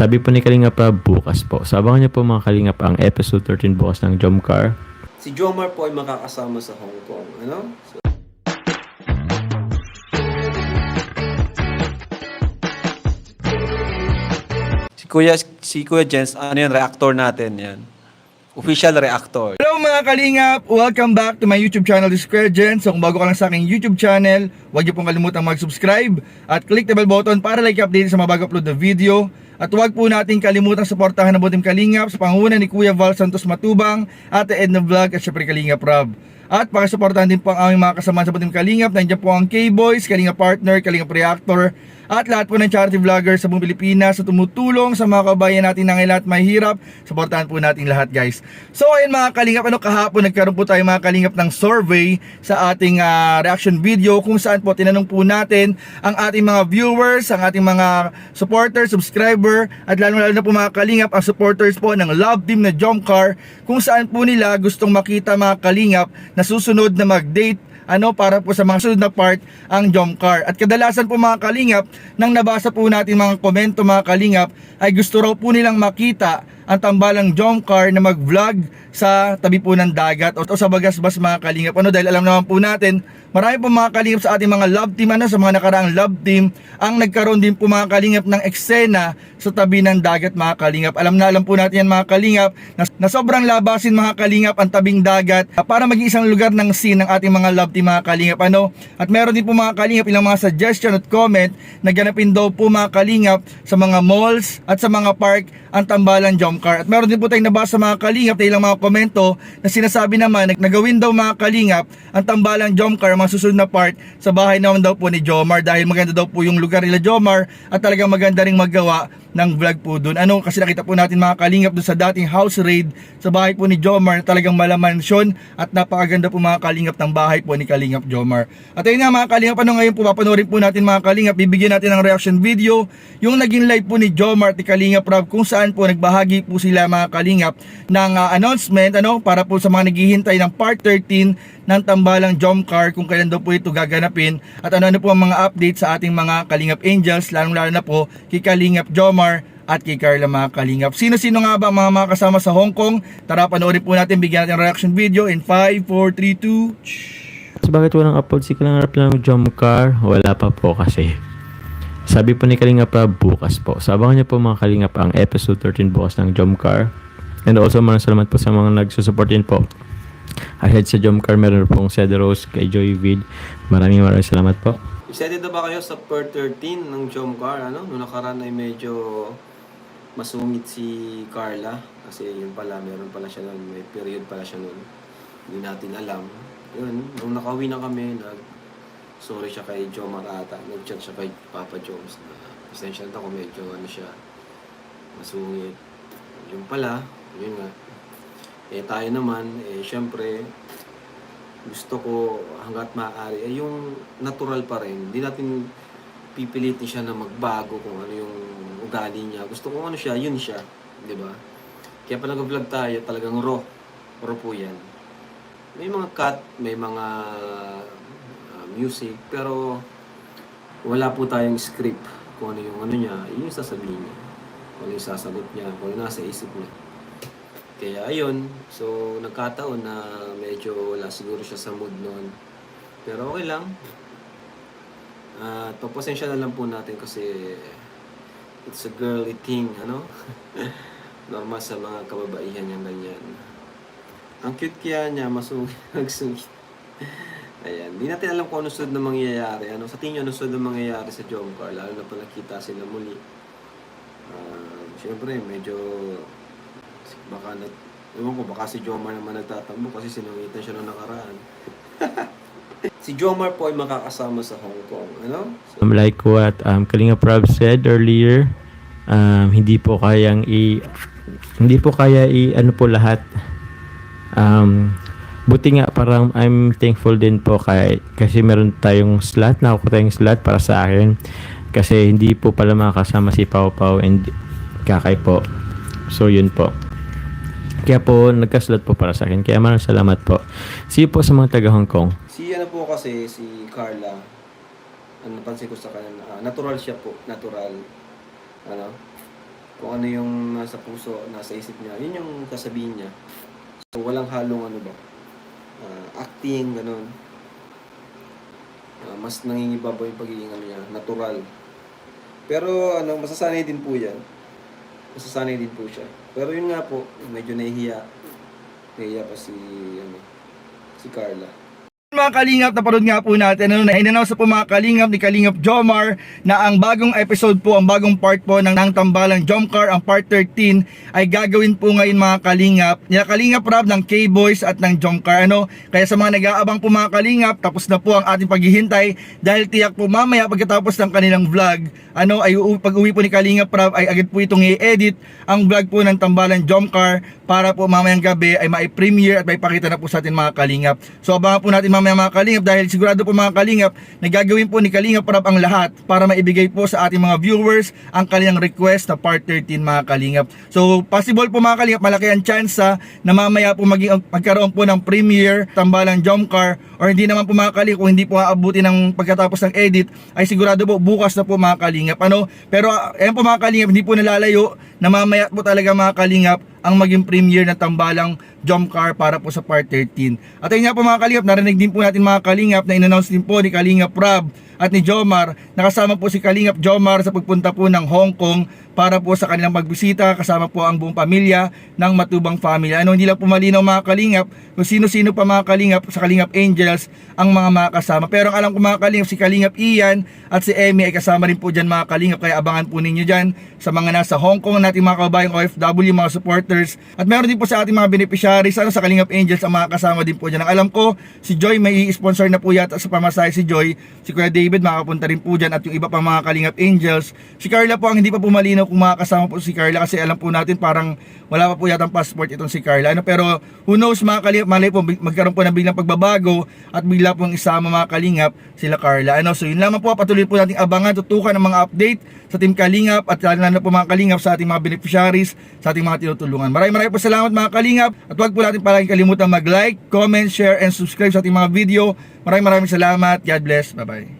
Sabi po ni Kalinga pa bukas po. So abangan niyo po mga Kalingap ang episode 13 bukas ng Jomcar. Si Jomar po ay makakasama sa Hong Kong. Ano? So, si Kuya, si Kuya Jens, ano yan, reactor natin yan. Official reactor. Hello mga kalingap! Welcome back to my YouTube channel, This is Kuya Jen. So kung bago ka lang sa aking YouTube channel, huwag niyo pong kalimutang mag-subscribe at click the bell button para like update sa mga bago upload na video. At huwag po natin kalimutang suportahan ang Butim Kalingap sa pangunan ni Kuya Val Santos Matubang, Ate Edna Vlog at syempre Kalingap Rob. At pakisuportahan din po ang aming mga kasama sa Butim Kalingap. Nandiyan po ang K-Boys, Kalingap Partner, Kalingap Reactor, at lahat po ng charity vloggers sa buong Pilipinas sa tumutulong sa mga kabayan natin na ngayon at mahirap. Suportahan po natin lahat guys. So ayun mga kalingap, ano kahapon nagkaroon po tayo mga kalingap ng survey sa ating ah, reaction video kung saan po tinanong po natin ang ating mga viewers, ang ating mga supporters, subscriber at lalo lalo na po mga kalingap ang supporters po ng Love Team na Jomcar kung saan po nila gustong makita mga kalingap na susunod na mag-date ano para po sa mga sunod na part ang Jomcar. At kadalasan po mga kalingap, nang nabasa po natin mga komento mga kalingap, ay gusto raw po nilang makita ang tambalang Jomcar na mag-vlog sa tabi po ng dagat o, o sa bagasbas mga kalingap. Ano dahil alam naman po natin, marami po mga kalingap sa ating mga love team, ano sa mga nakaraang love team, ang nagkaroon din po mga kalingap ng eksena sa tabi ng dagat mga kalingap. Alam na alam po natin yan mga kalingap na, na sobrang labasin mga kalingap ang tabing dagat para maging isang lugar ng scene ng ating mga love team mga kalingap. Ano? At meron din po mga kalingap ilang mga suggestion at comment na ganapin daw po mga kalingap sa mga malls at sa mga park ang tambalan Jomcar. At meron din po tayong nabasa mga kalingap na ilang mga komento na sinasabi naman na nagawin daw mga kalingap ang tambalan Jomcar mga susunod na part sa bahay naman daw po ni Jomar dahil maganda daw po yung lugar nila Jomar at talagang maganda ring magawa ng vlog po doon. Ano kasi nakita po natin mga kalingap doon sa dating house raid sa bahay po ni Jomar na talagang malamansyon at napakaganda po mga kalingap ng bahay po ni Kalingap Jomar. At ayun nga mga kalingap ano ngayon po po natin mga kalingap bibigyan natin ng reaction video yung naging live po ni Jomar at Kalingap Rob kung saan po nagbahagi po sila mga kalingap ng ah, announcement ano para po sa mga naghihintay ng part 13 ng tambalang Jomcar kung kailan daw po ito gaganapin at ano-ano po ang mga update sa ating mga Kalingap Angels lalong lalo na po kay Kalingap Jomar at kay Carla mga Kalingap. Sino-sino nga ba mga mga kasama sa Hong Kong? Tara panoorin po natin, bigyan natin reaction video in 5, 4, 3, 2... So bakit walang upload si Kalinga ng Jomcar? Wala pa po kasi. Sabi po ni Kalinga pa bukas po. So abangan niyo po mga Kalingap ang episode 13 bukas ng Jomcar. And also maraming salamat po sa mga nagsusupport din po. Ahead sa Jomcar meron pong Cedros kay Joy Vid. Maraming maraming salamat po. Excited na ba kayo sa part 13 ng Jomcar? Ano? Noong nakaraan ay medyo masungit si Carla. Kasi yun pala, meron pala siya nun. May period pala siya nun. Hindi natin alam. Yun, nung nakauwi na kami, nag sorry siya kay Jomar ata. Nag-chat siya kay Papa Jones na pasensya na ako medyo ano siya masungit. Yun pala, yun nga. Eh tayo naman, eh syempre, gusto ko hanggat maaari ay yung natural pa rin. Hindi natin pipilitin siya na magbago kung ano yung ugali niya. Gusto ko ano siya, yun siya. Di ba? Kaya pala nag-vlog tayo, talagang raw. Raw po yan. May mga cut, may mga uh, music, pero wala po tayong script kung ano yung ano niya, yun yung sasabihin niya. Kung ano yung sasagot niya, kung ano nasa isip niya. Kaya ayun, so nagkataon na medyo wala siguro siya sa mood noon. Pero okay lang. At pagpasensya na lang po natin kasi it's a girly thing, ano? Normal sa mga kababaihan yan ganyan. Ang cute kaya niya, masungit, nagsungit. Ayan, di natin alam kung ano sunod na mangyayari. Ano, sa tingin ano sunod na mangyayari sa Jomcar, lalo na pala kita sila muli. Uh, Siyempre, medyo baka na, ewan ko, baka si Jomar naman nagtatambo kasi sinungitan siya nung nakaraan. si Jomar po ay makakasama sa Hong Kong, ano? So, Um, like what um, Kalinga Prab said earlier, um, hindi po kayang i hindi po kaya i ano po lahat. Um, buti nga parang I'm thankful din po kay kasi meron tayong slot, nakuha tayong slot para sa akin. Kasi hindi po pala makakasama si Pau Pau and Kakay po. So yun po. Kaya po nagka-slot po para sa akin. Kaya maraming salamat po. See po sa mga taga Hong Kong. si ano po kasi, si Carla, ano napansin ko sa kanya, ah, natural siya po, natural. Ano? kung ano yung nasa puso, nasa isip niya, yun yung sasabihin niya. Walang halong ano ba, ah, acting, ganun. Ah, mas nangingibabaw yung pagiging ano niya, natural. Pero ano, masasanay din po yan. Masasanay din po siya. Pero yun nga po, medyo nahihiya. Nahihiya pa si, ano, si Carla. Mga kalingap, naparod nga po natin, ano sa po mga kalingap ni Kalingap Jomar na ang bagong episode po, ang bagong part po ng, ng Tambalang Jomcar, ang part 13, ay gagawin po ngayon mga kalingap, nila Kalingap Rob ng K-Boys at ng Jomcar, ano, kaya sa mga nag-aabang po mga kalingap, tapos na po ang ating paghihintay, dahil tiyak po mamaya pagkatapos ng kanilang vlog, ano, ay u- pag uwi po ni Kalingap Rob, ay agad po itong i-edit ang vlog po ng Tambalang Jomcar, para po mamayang gabi ay mai-premiere at maipakita na po sa atin mga kalingap. So abangan po natin mamaya mga kalingap dahil sigurado po mga kalingap na gagawin po ni Kalingap Prab ang lahat para maibigay po sa ating mga viewers ang kanilang request na part 13 mga kalingap. So possible po mga kalingap malaki ang chance na mamaya po maging, magkaroon po ng premiere tambalang Jomcar or hindi naman po mga kalingap kung hindi po aabuti ng pagkatapos ng edit ay sigurado po bukas na po mga kalingap. Ano? Pero ayan po mga kalingap hindi po nalalayo na mamaya po talaga mga kalingap ang maging premiere na tambalang jump car para po sa part 13. At ayun nga po mga kalingap, narinig din po natin mga kalingap na in-announce din po ni Kalingap Rob at ni Jomar. Nakasama po si Kalingap Jomar sa pagpunta po ng Hong Kong para po sa kanilang magbisita kasama po ang buong pamilya ng Matubang Family. Ano, hindi lang po malinaw mga kalingap kung sino-sino pa mga kalingap sa Kalingap Angels ang mga makasama. Pero ang alam ko mga kalingap, si Kalingap Ian at si Emmy ay kasama rin po dyan mga kalingap. Kaya abangan po ninyo dyan sa mga nasa Hong Kong nating mga kabayang OFW, mga supporters. At meron din po sa ating mga beneficiaries, ano, sa Kalingap Angels ang mga kasama din po dyan. Ang alam ko, si Joy may i-sponsor na po yata sa pamasahe si Joy. Si Kuya David makapunta rin po dyan at yung iba pang mga Kalingap Angels. Si Carla po ang hindi pa po malinaw kung makakasama po si Carla kasi alam po natin parang wala pa po yata passport itong si Carla. Ano, pero who knows mga Kalingap, malay po magkaroon po ng biglang pagbabago at bigla pong isama mga Kalingap sila Carla. Ano, so yun lamang po, patuloy po nating abangan, tutukan ng mga update sa Team Kalingap at lalo na po mga Kalingap sa ating mga beneficiaries, sa ating mga tinutulungan. Maraming maraming po salamat mga Kalingap at huwag po natin palaging kalimutan mag-like, comment, share, and subscribe sa ating mga video. Maraming maraming salamat. God bless. Bye-bye.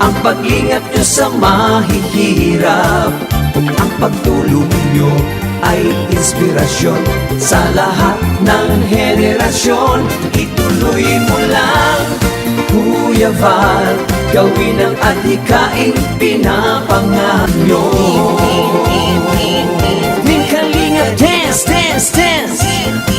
Ang paglingap nyo sa mahihirap. Ang pagtulong nyo ay inspirasyon Sa lahat ng henerasyon. Ituloy mo lang Carnival Gawin ang adhikain pinapangarap nyo. Ning Kalinga Dance, Dance, Dance.